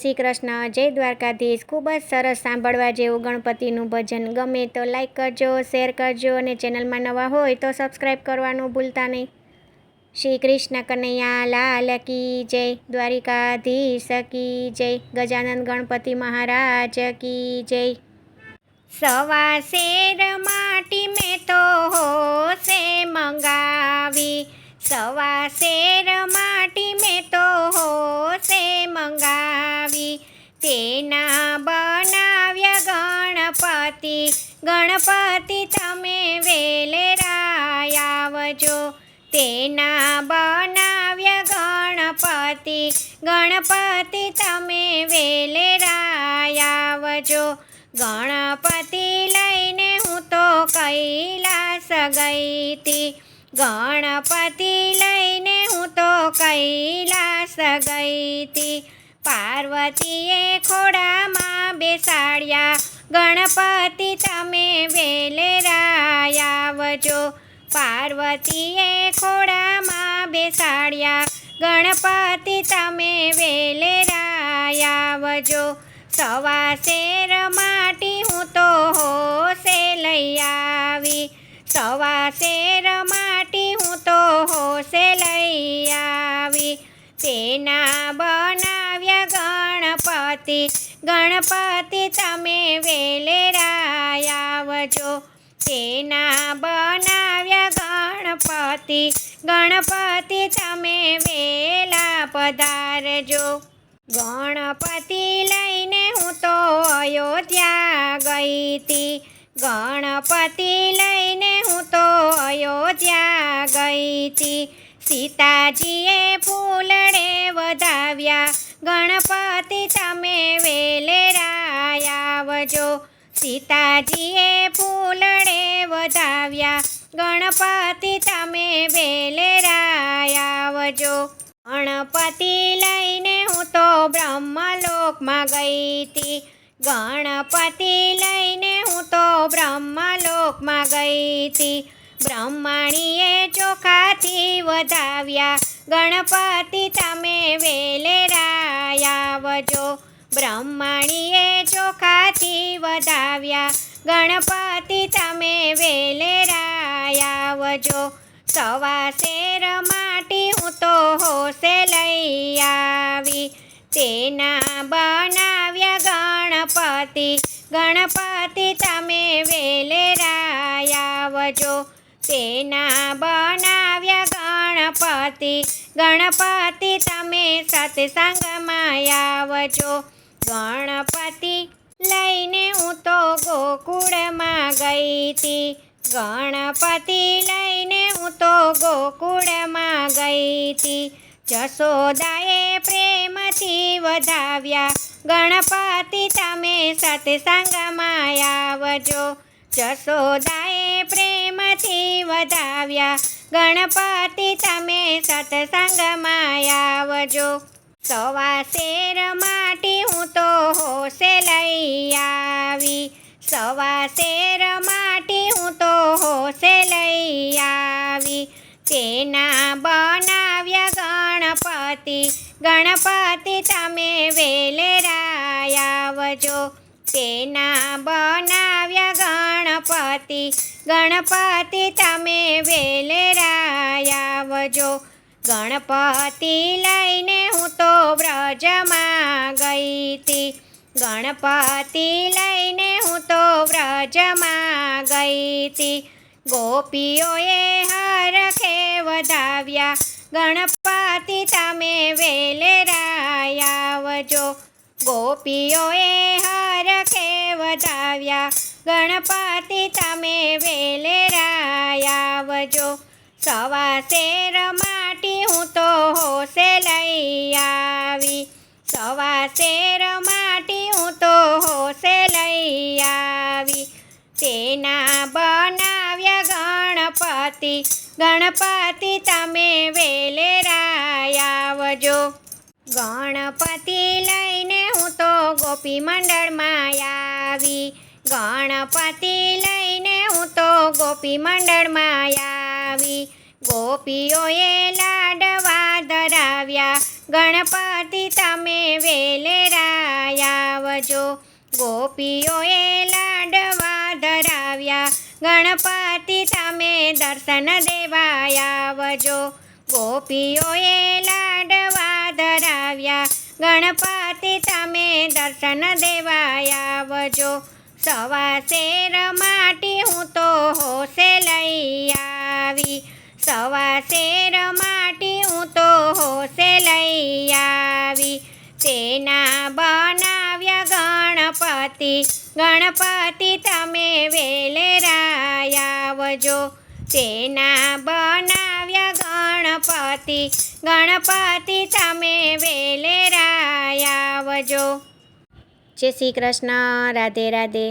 શ્રી કૃષ્ણ, જય દ્વારકાધીશ. ખૂબ જ સરસ સાંભળવા જેવું ગણપતિનું ભજન. ગમે તો લાઈક કરજો શેર કરજો અને ચેનલમાં નવા હોય તો સબસ્ક્રાઈબ કરવાનું ભૂલતા નહીં. શ્રી કૃષ્ણ કનૈયા લાલ કી જય, દ્વારિકાધીશ કી જય, ગજાનંદ ગણપતિ મહારાજ કી જય. સવા શેર માટી મેં તો હોશે મંગાવી. સવા શેર ગણપતિ ગણપતિ તમે વેલે આવજો. તેના બનાવ્યા ગણપતિ ગણપતિ તમે વેલે આવજો. ગણપતિ લઈને હું તો કૈલાસ ગઈ તી ગણપતિ લઈને હું તો કૈલાસ ગઈ તી પાર્વતીએ ખોડામાં બેસાડ્યા. ગણપતિ તમે વેલેરાય આવજો પાર્વતીએ ખોડામાં બેસાડ્યા. ગણપતિ તમે વેલેરાય આવજો સવા શેર માટી હું તો હોશે લઈ આવી. સવા શેર માટી હું તો હોશે લઈ આવી. તેના બનાવ્યા ગણપતિ. ગણપતિ તમે વેલેરાય આવજો. તેના બનાવ્યા ગણપતિ. ગણપતિ તમે વેલા પધારજો. ગણપતિ લઈને હું તો અયોધ્યા ગઈ હતી. ગણપતિ લઈને હું તો અયોધ્યા ગઈ હતી. સીતાજીએ ફૂલડે વધાવ્યા. ગણપતિ સીતાજીએ ફૂલડે વધાવ્યા. ગણપતિ તમે આવજો ગણપતિ લઈને હું તો બ્રહ્મલોકમાં ગઈ હતી. ગણપતિ લઈને હું તો બ્રહ્મલોકમાં ગઈ હતી. બ્રહ્માણીએ ચોખાથી વધાવ્યા. ગણપતિ તમે વેલેરાય આવજો બ્રહ્માણીએ ચોખાથી વધાવ્યા. ગણપતિ તમે વેલેરાય આવજો સવા શેર માટી હું તો હોશે લઈ આવી. તેના બનાવ્યા ગણપતિ. ગણપતિ તમે વેલેરાય આવજો તેના બનાવ્યા ગણપતિ. ગણપતિ તમે સત્સંગમાં આવજો ગણપતિ લઈને હું તો ગોકુળમાં ગઈ હતી. ગણપતિ લઈને હું તો ગોકુળમાં ગઈ હતી. જશોદાએ પ્રેમથી વધાવ્યા. ગણપતિ તમે સત્સંગમાં આવજો. જશોદાએ પ્રેમથી વધાવ્યા. ગણપતિ તમે સત્સંગમાં આવજો. સવા શેર માટી હું તો હોશે લઈ આવી. સવા શેર માટી હું તો હોશે લઈ આવી. તેના બનાવ્યા ગણપતિ. ગણપતિ તમે વેલેરાય આવજો તેના બનાવ્યા ગણપતિ. ગણપતિ તમે વેલેરાય આવજો ગણપતિ લઈને હું તો વ્રજમાં ગઈ હતી ગણપતિ લઈને હું તો વ્રજમાં ગઈ હતી ગોપીઓએ હરખે વધાવ્યા ગણપતિ તમે વેલેરાય આવજો. ગોપીઓએ હરખે વધાવ્યા ગણપતિ તમે વેલેરાય આવજો. સવા શેર માટી હું તો હોશે લઈ આવી. સવા શેર માટી હું તો હોશે લઈ આવી. તેના બનાવ્યા ગણપતિ. ગણપતિ તમે વેલેરાય આવજો. ગણપતિ લઈને હું તો ગોપી મંડળમાં આવી. ગણપતિ લઈને હું તો ગોપી મંડળમાં આવી. ગોપીઓએ લાડવા ધરાવ્યા. ગણપતિ તમે વેલેરા આવજો ગોપીઓએ લાડવા ધરાવ્યા. ગણપતિ તમે દર્શન દેવાયાવજો ગોપીઓએ લાડવા ધરાવ્યા. ગણપતિ તમે દર્શન દેવાયાવજો આવજો સવા શેર માટી હું તો હોશે લઈ આવી. સવા શેર માટી હું તો હોશે લઈ આવી. તેના બનાવ્યા ગણપતિ. ગણપતિ તમે વેલેરાય આવજો તેના બનાવ્યા ગણપતિ. ગણપતિ તમે વેલેરાય આવજો જય શ્રી કૃષ્ણ. રાધે રાધે.